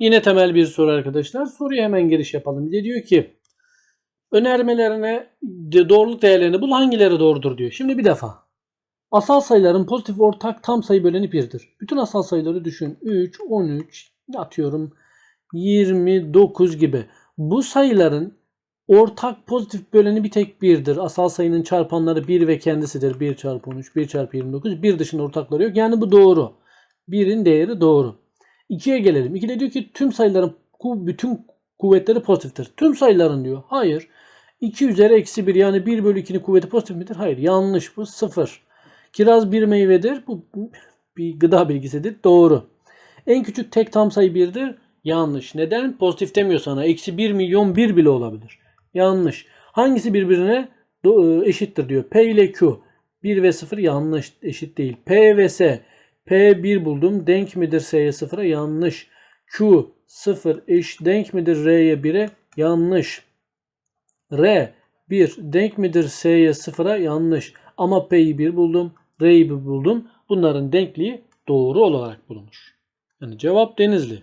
Yine temel bir soru arkadaşlar. Soruya hemen giriş yapalım. Bir de diyor ki önermelerine doğruluk değerlerini bul hangileri doğrudur diyor. Şimdi bir defa asal sayıların pozitif ortak tam sayı böleni 1'dir. Bütün asal sayıları düşün. 3, 13, atıyorum 29 gibi. Bu sayıların ortak pozitif böleni bir tek 1'dir. Asal sayının çarpanları 1 ve kendisidir. 1 çarpı 13, 1 çarpı 29. 1 dışında ortakları yok. Yani bu doğru. 1'in değeri doğru. 2'ye gelelim. 2'de diyor ki tüm sayıların bütün kuvvetleri pozitiftir. Tüm sayıların diyor. Hayır. 2 üzeri eksi 1 yani 1 bölü 2'nin kuvveti pozitif midir? Hayır. Yanlış bu. 0. Kiraz bir meyvedir. Bu bir gıda bilgisidir. Doğru. En küçük tek tam sayı 1'dir. Yanlış. Neden? Pozitif demiyor sana. Eksi 1 milyon 1 bile olabilir. Yanlış. Hangisi birbirine e, eşittir diyor. P ile Q. 1 ve 0 yanlış. Eşit değil. P ve S. P 1 buldum. Denk midir S'ye 0'a? Yanlış. Q 0 eş denk midir R'ye 1'e? Yanlış. R 1 denk midir S'ye 0'a? Yanlış. Ama P'yi 1 buldum. R'yi 1 buldum. Bunların denkliği doğru olarak bulunur. Yani cevap Denizli.